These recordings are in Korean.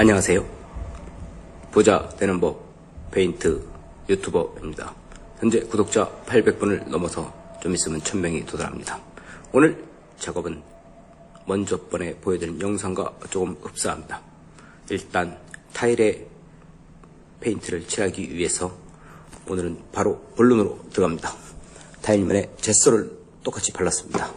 안녕하세요. 보자 되는 법 페인트 유튜버입니다. 현재 구독자 800분을 넘어서 좀 있으면 1000명이 도달합니다. 오늘 작업은 먼저 번에 보여드린 영상과 조금 흡사합니다. 일단 타일에 페인트를 칠하기 위해서 오늘은 바로 본론으로 들어갑니다. 타일면에 제소를 똑같이 발랐습니다.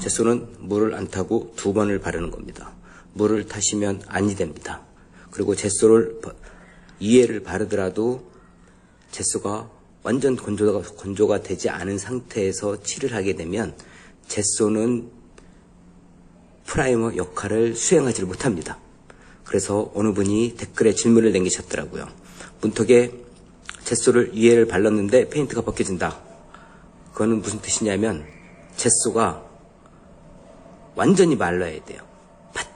제소는 물을 안 타고 두 번을 바르는 겁니다. 물을 타시면 안이 됩니다. 그리고 제소를 2회를 바르더라도 제소가 완전 건조가, 건조가 되지 않은 상태에서 칠을 하게 되면 제소는 프라이머 역할을 수행하지 못합니다. 그래서 어느 분이 댓글에 질문을 남기셨더라고요. 문턱에 제소를 2회를 발랐는데 페인트가 벗겨진다. 그거는 무슨 뜻이냐면 제소가 완전히 말라야 돼요.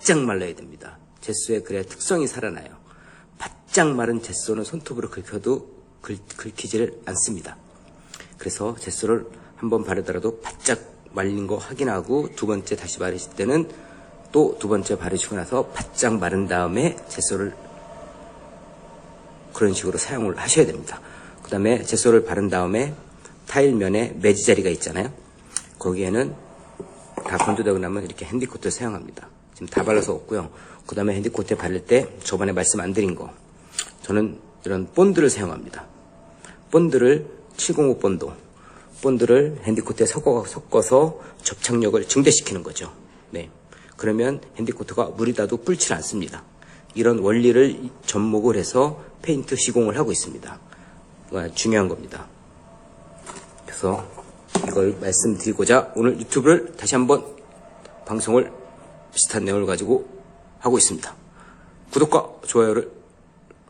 바짝 말라야 됩니다. 제소의 그래야 특성이 살아나요. 바짝 마른 제소는 손톱으로 긁혀도 긁, 긁히지를 않습니다. 그래서 제소를 한번 바르더라도 바짝 말린 거 확인하고 두 번째 다시 바르실 때는 또 두 번째 바르시고 나서 바짝 마른 다음에 제소를 그런 식으로 사용을 하셔야 됩니다. 그 다음에 제소를 바른 다음에 타일 면에 매지 자리가 있잖아요. 거기에는 다 건조되고 나면 이렇게 핸디코트를 사용합니다. 지금 다 발라서 없고요. 그 다음에 핸디코트에 바를 때 저번에 말씀 안 드린 거 저는 이런 본드를 사용합니다. 본드를 705 본드 본드를 핸디코트에 섞어, 섞어서 접착력을 증대시키는 거죠. 네. 그러면 핸디코트가 물이 닿아도 뿔질 않습니다. 이런 원리를 접목을 해서 페인트 시공을 하고 있습니다. 아, 중요한 겁니다. 그래서 이걸 말씀드리고자 오늘 유튜브를 다시 한번 방송을 비슷한 내용을 가지고 하고 있습니다. 구독과 좋아요를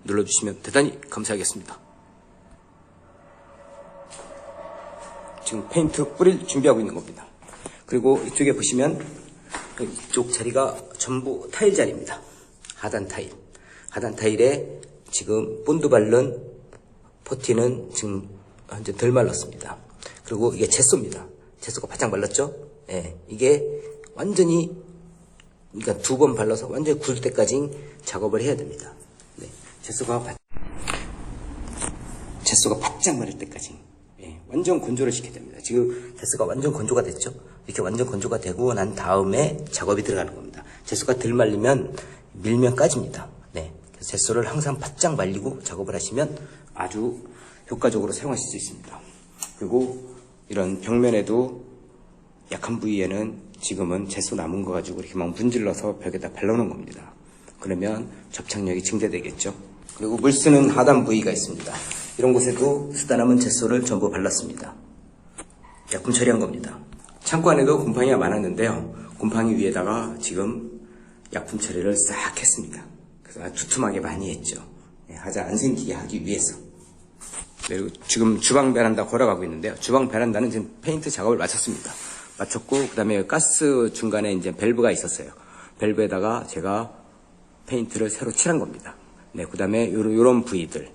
눌러주시면 대단히 감사하겠습니다. 지금 페인트 뿌릴 준비하고 있는 겁니다. 그리고 이쪽에 보시면 이쪽 자리가 전부 타일 자리입니다. 하단 타일. 하단 타일에 지금 본드 바른 퍼티는 지금 현재 덜 말랐습니다. 그리고 이게 채소입니다. 채소가 바짝 말랐죠? 예, 이게 완전히 그러니까 두 번 발라서 완전히 굳을 때까지 작업을 해야 됩니다. 네, 채소가 바, 채소가 바짝 마를 때까지 예, 완전 건조를 시켜야 됩니다. 지금 채소가 완전 건조가 됐죠? 이렇게 완전 건조가 되고 난 다음에 작업이 들어가는 겁니다. 채소가 덜 말리면 밀면 까집니다. 네, 채소를 항상 바짝 말리고 작업을 하시면 아주 효과적으로 사용하실 수 있습니다. 그리고 이런 벽면에도 약한 부위에는 지금은 채소 남은 거 가지고 이렇게 막 문질러서 벽에다 발라놓은 겁니다. 그러면 접착력이 증대되겠죠. 그리고 물 쓰는 하단 부위가 있습니다. 이런 곳에도 쓰다 남은 채소를 전부 발랐습니다. 약품 처리한 겁니다. 창고 안에도 곰팡이가 많았는데요. 곰팡이 위에다가 지금 약품 처리를 싹 했습니다. 그래서 두툼하게 많이 했죠. 네, 하자 안 생기게 하기 위해서. 네, 그리고 지금 주방 베란다 걸어가고 있는데요. 주방 베란다는 지금 페인트 작업을 마쳤습니다. 마쳤고 그다음에 가스 중간에 이제 밸브가 있었어요. 밸브에다가 제가 페인트를 새로 칠한 겁니다. 네, 그다음에 요런, 요런 부위들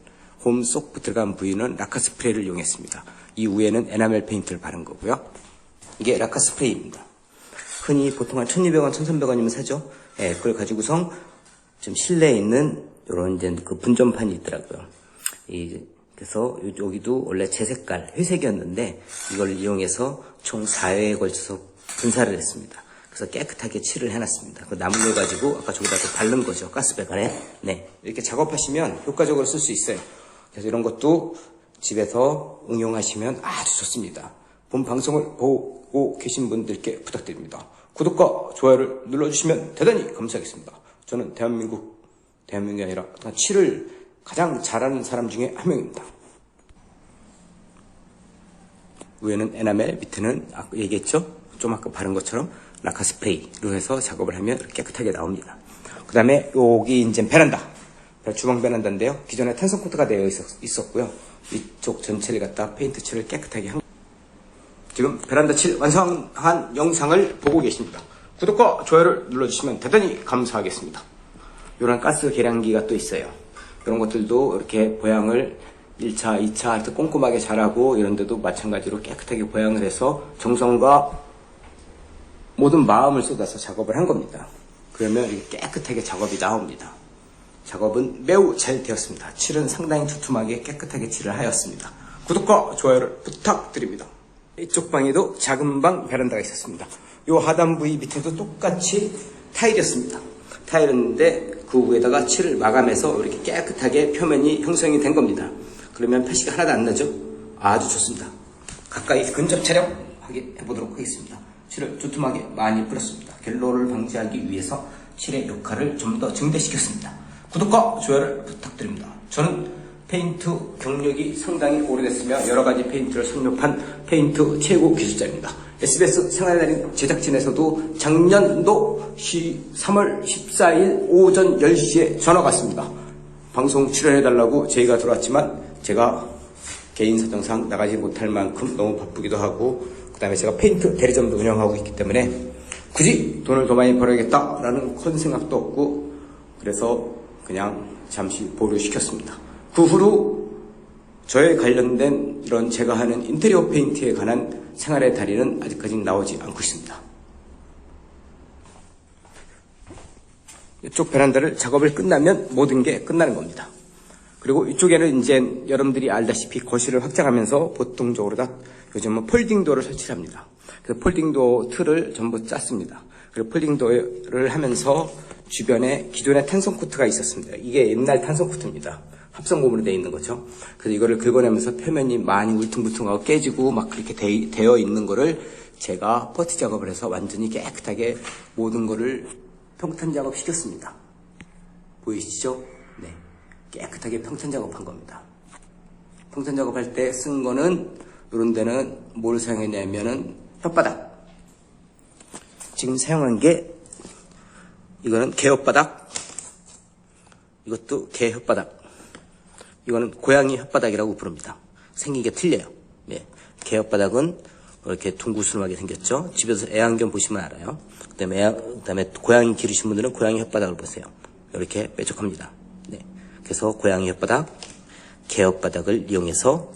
홈 쏙 들어간 부위는 라카 스프레이를 이용했습니다. 이 위에는 에나멜 페인트를 바른 거고요. 이게 라카 스프레이입니다. 흔히 보통 한 1200원, 1300원이면 사죠. 예, 그걸 가지고선 좀 실내에 있는 요런 이제 그 분전판이 있더라고요. 이 그래서 요- 여기도 원래 제 색깔 회색이었는데 이걸 이용해서 총 4회에 걸쳐서 분사를 했습니다. 그래서 깨끗하게 칠을 해놨습니다. 그 나무를 가지고 아까 저기다 또 바른 거죠. 가스배관에. 네. 이렇게 작업하시면 효과적으로 쓸 수 있어요. 그래서 이런 것도 집에서 응용하시면 아주 좋습니다. 본 방송을 보고 계신 분들께 부탁드립니다. 구독과 좋아요를 눌러주시면 대단히 감사하겠습니다. 저는 대한민국, 대한민국이 아니라 칠을 가장 잘하는 사람 중에 한 명입니다. 위에는 에나멜, 밑에는 아까 얘기했죠? 좀 아까 바른 것처럼 라카 스프레이로 해서 작업을 하면 깨끗하게 나옵니다. 그 다음에 여기 이제 베란다. 주방 베란다인데요. 기존에 탄성 코트가 되어 있었, 고요 이쪽 전체를 갖다 페인트 칠을 깨끗하게 한 지금 베란다 칠 완성한 영상을 보고 계십니다. 구독과 좋아요를 눌러주시면 대단히 감사하겠습니다. 이런 가스 계량기가 또 있어요. 이런 것들도 이렇게 보양을 1차, 2차 할 때 꼼꼼하게 잘하고 이런 데도 마찬가지로 깨끗하게 보양을 해서 정성과 모든 마음을 쏟아서 작업을 한 겁니다. 그러면 이렇게 깨끗하게 작업이 나옵니다. 작업은 매우 잘 되었습니다. 칠은 상당히 두툼하게 깨끗하게 칠을 하였습니다. 구독과 좋아요를 부탁드립니다. 이쪽 방에도 작은 방 베란다가 있었습니다. 이 하단 부위 밑에도 똑같이 타일이었습니다. 타일이었는데 그 위에다가 칠을 마감해서 이렇게 깨끗하게 표면이 형성이 된 겁니다. 그러면 표시가 하나도 안 나죠? 아주 좋습니다. 가까이 근접 촬영하게 해보도록 하겠습니다. 칠을 두툼하게 많이 뿌렸습니다. 갤로를 방지하기 위해서 칠의 역할을 좀 더 증대시켰습니다. 구독과 좋아요를 부탁드립니다. 저는 페인트 경력이 상당히 오래됐으며 여러 가지 페인트를 섭렵한 페인트 최고 기술자입니다. SBS 생활날인 제작진에서도 작년도 3월 14일 오전 10시에 전화가 왔습니다. 방송 출연해달라고 저희가 들어왔지만 제가 개인 사정상 나가지 못할 만큼 너무 바쁘기도 하고 그 다음에 제가 페인트 대리점도 운영하고 있기 때문에 굳이 돈을 더 많이 벌어야겠다라는 큰 생각도 없고 그래서 그냥 잠시 보류 시켰습니다. 그 후로 저에 관련된 이런 제가 하는 인테리어 페인트에 관한 생활의 달인은 아직까지 나오지 않고 있습니다. 이쪽 베란다를 작업을 끝나면 모든 게 끝나는 겁니다. 그리고 이쪽에는 이제 여러분들이 알다시피 거실을 확장하면서 보통적으로 다 요즘은 폴딩도어를 설치합니다. 그래서 폴딩도어 틀을 전부 짰습니다. 그리고 폴딩도어를 하면서 주변에 기존에 탄성 코트가 있었습니다. 이게 옛날 탄성 코트입니다. 합성 고무로 되어 있는 거죠. 그래서 이거를 긁어내면서 표면이 많이 울퉁불퉁하고 깨지고 막 그렇게 되, 되어 있는 거를 제가 퍼트 작업을 해서 완전히 깨끗하게 모든 거를 평탄 작업 시켰습니다. 보이시죠? 네. 깨끗하게 평탄 작업한 겁니다. 평탄 작업할 때 쓴 거는 이런 데는 뭘 사용했냐면은 혓바닥. 지금 사용한 게 이거는 개 혓바닥. 이것도 개 혓바닥. 이거는 고양이 혓바닥이라고 부릅니다. 생긴 게 틀려요. 예. 개 혓바닥은 이렇게 둥구스름하게 생겼죠. 집에서 애완견 보시면 알아요. 그다음에 애완- 그다음에 고양이 기르신 분들은 고양이 혓바닥을 보세요. 이렇게 뾰족합니다. 네. 그래서 고양이 혓바닥, 개 혓바닥을 이용해서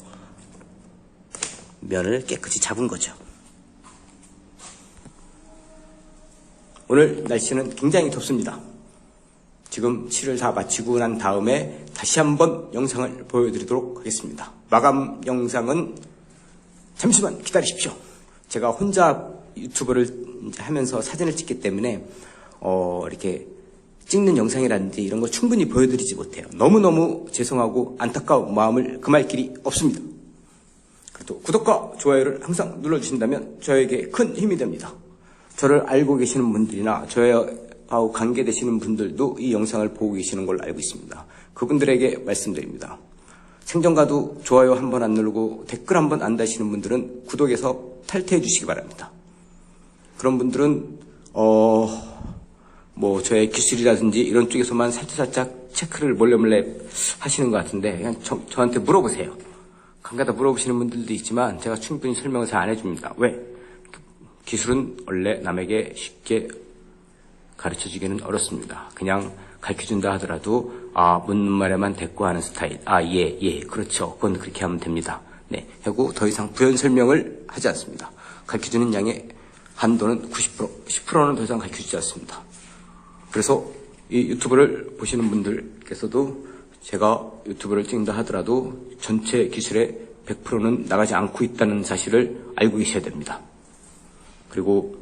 면을 깨끗이 잡은 거죠. 오늘 날씨는 굉장히 덥습니다. 지금 칠을 다 마치고 난 다음에 다시 한번 영상을 보여드리도록 하겠습니다. 마감 영상은 잠시만 기다리십시오. 제가 혼자 유튜브를 하면서 사진을 찍기 때문에 어, 이렇게 찍는 영상이라든지 이런 거 충분히 보여드리지 못해요. 너무너무 죄송하고 안타까운 마음을 금할 길이 없습니다. 또 구독과 좋아요를 항상 눌러주신다면 저에게 큰 힘이 됩니다. 저를 알고 계시는 분들이나 저 하고 관계되시는 분들도 이 영상을 보고 계시는 걸로 알고 있습니다. 그분들에게 말씀드립니다. 생전가도 좋아요 한 번 안 누르고 댓글 한 번 안 다시는 분들은 구독에서 탈퇴해 주시기 바랍니다. 그런 분들은 어 뭐 저의 기술이라든지 이런 쪽에서만 살짝살짝 체크를 몰래 몰래 하시는 것 같은데 그냥 저, 저한테 물어보세요. 간가다 물어보시는 분들도 있지만 제가 충분히 설명을 잘 안 해줍니다. 왜? 기술은 원래 남에게 쉽게 가르쳐 주기는 어렵습니다. 그냥 가르쳐 준다 하더라도 아 묻는 말에만 대꾸하는 스타일. 아예예 그렇죠. 그건 그렇게 하면 됩니다. 네 하고 더 이상 부연 설명을 하지 않습니다. 가르쳐 주는 양의 한도는 90% 10%는 더 이상 가르쳐 주지 않습니다. 그래서 이 유튜브를 보시는 분들께서도 제가 유튜브를 찍는다 하더라도 전체 기술의 100%는 나가지 않고 있다는 사실을 알고 계셔야 됩니다. 그리고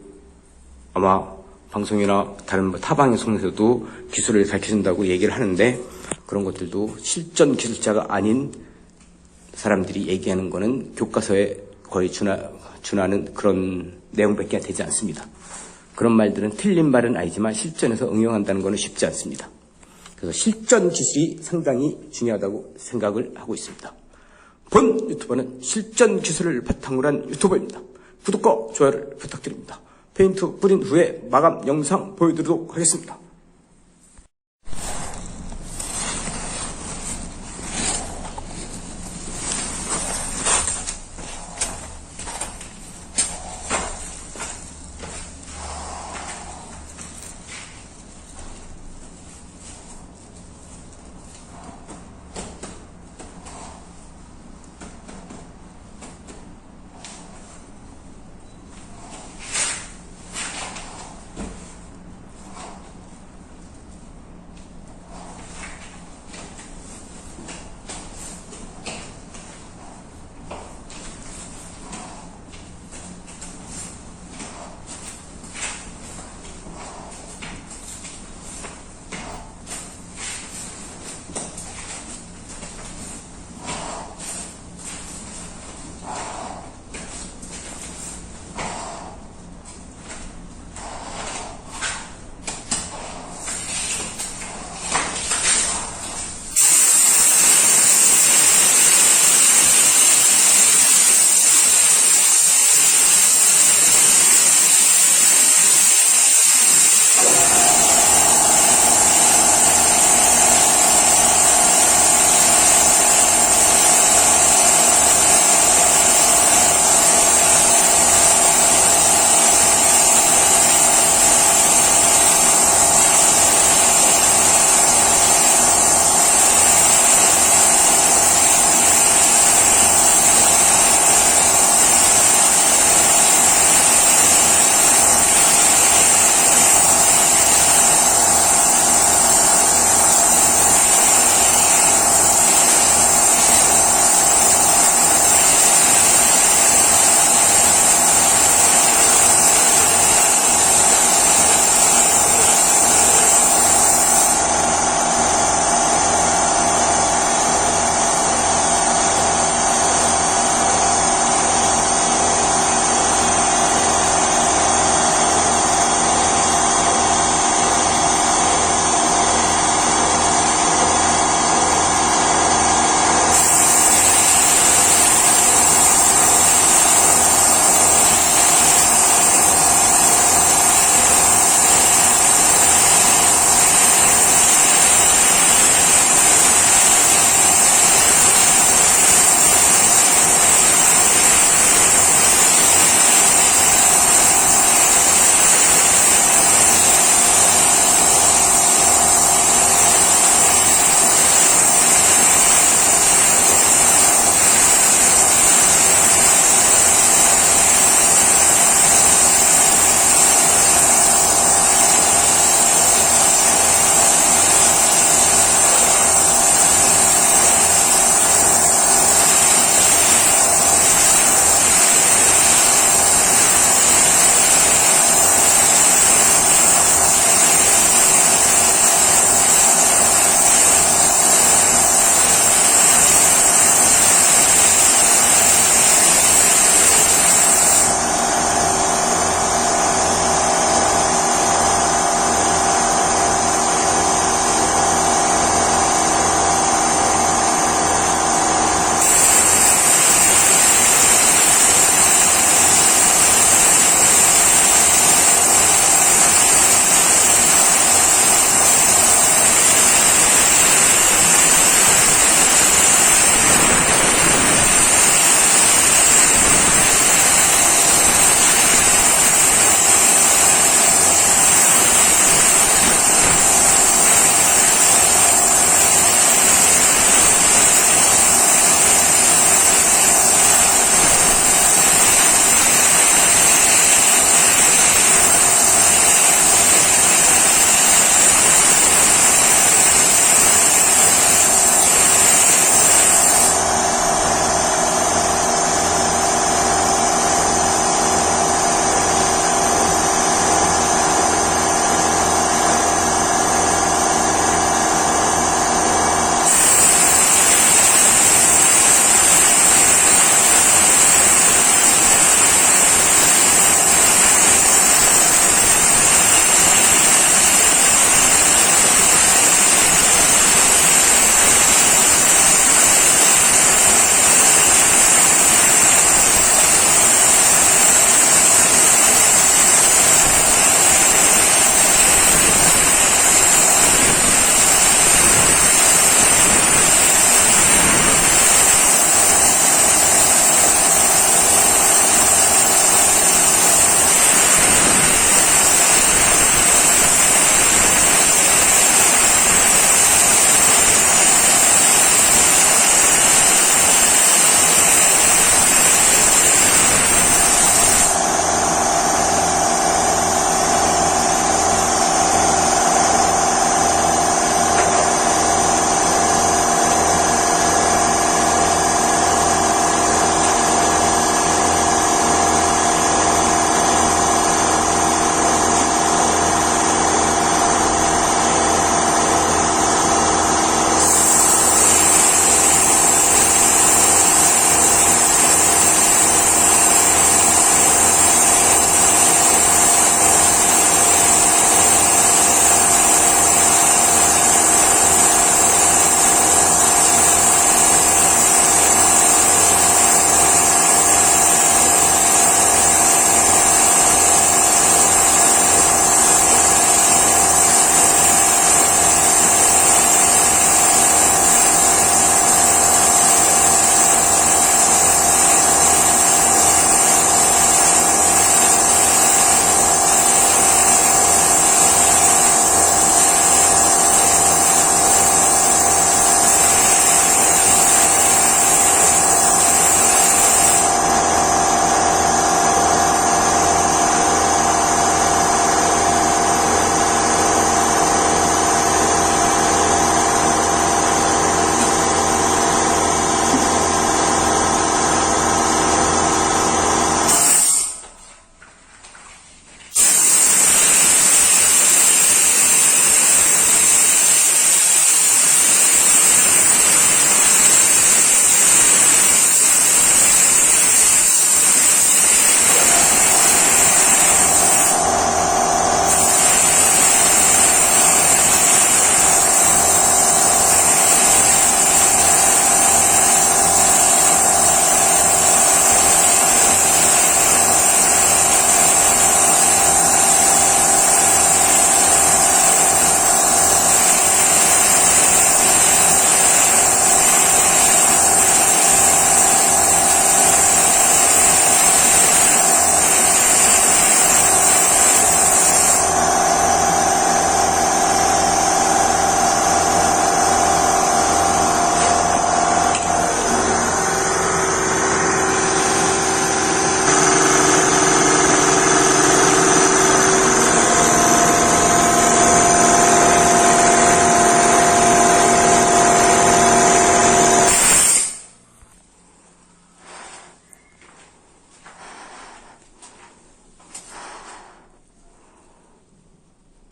아마 방송이나 다른 뭐 타 방송에서도 기술을 가르쳐준다고 얘기를 하는데 그런 것들도 실전 기술자가 아닌 사람들이 얘기하는 거는 교과서에 거의 준하, 준하는 그런 내용밖에 되지 않습니다. 그런 말들은 틀린 말은 아니지만 실전에서 응용한다는 것은 쉽지 않습니다. 그래서 실전 기술이 상당히 중요하다고 생각을 하고 있습니다. 본 유튜버는 실전 기술을 바탕으로 한 유튜버입니다. 구독과 좋아요를 부탁드립니다. 페인트 뿌린 후에 마감 영상 보여드리도록 하겠습니다.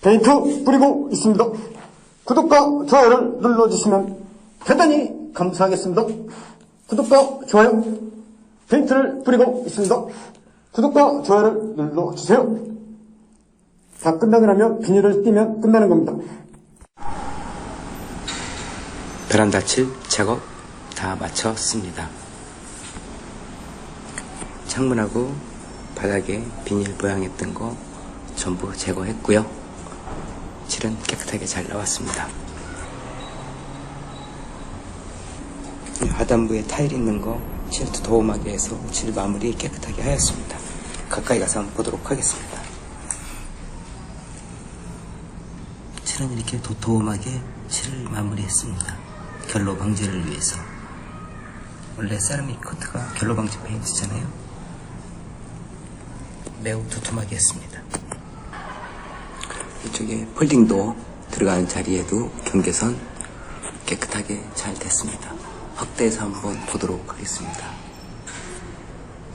페인트 뿌리고 있습니다. 구독과 좋아요를 눌러주시면 대단히 감사하겠습니다. 구독과 좋아요, 페인트를 뿌리고 있습니다. 구독과 좋아요를 눌러주세요. 다 끝나고 나면 비닐을 띄면 끝나는 겁니다. 베란다 칠 작업 다 마쳤습니다. 창문하고 바닥에 비닐 보양했던 거 전부 제거했고요. 칠은 깨끗하게 잘 나왔습니다. 하단부에 타일 있는 거 칠도 도움하게 해서 칠 마무리 깨끗하게 하였습니다. 가까이 가서 한번 보도록 하겠습니다. 칠은 이렇게 도톰하게 칠을 마무리했습니다. 결로 방지를 위해서. 원래 세라믹 코트가 결로 방지 페인트잖아요. 매우 도톰하게 했습니다. 이쪽에 폴딩도 들어가는 자리에도 경계선 깨끗하게 잘 됐습니다. 확대해서 한번 보도록 하겠습니다.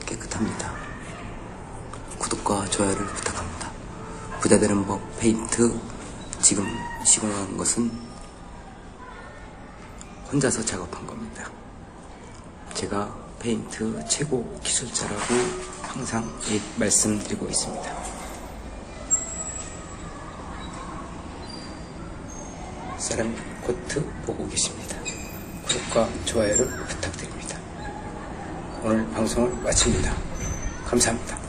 깨끗합니다. 구독과 좋아요를 부탁합니다. 부자되는 법 페인트 지금 시공한 것은 혼자서 작업한 겁니다. 제가 페인트 최고 기술자라고 항상 이- 말씀드리고 있습니다. 세라믹 코트 보고 계십니다. 구독과 좋아요를 부탁드립니다. 오늘 방송을 마칩니다. 감사합니다.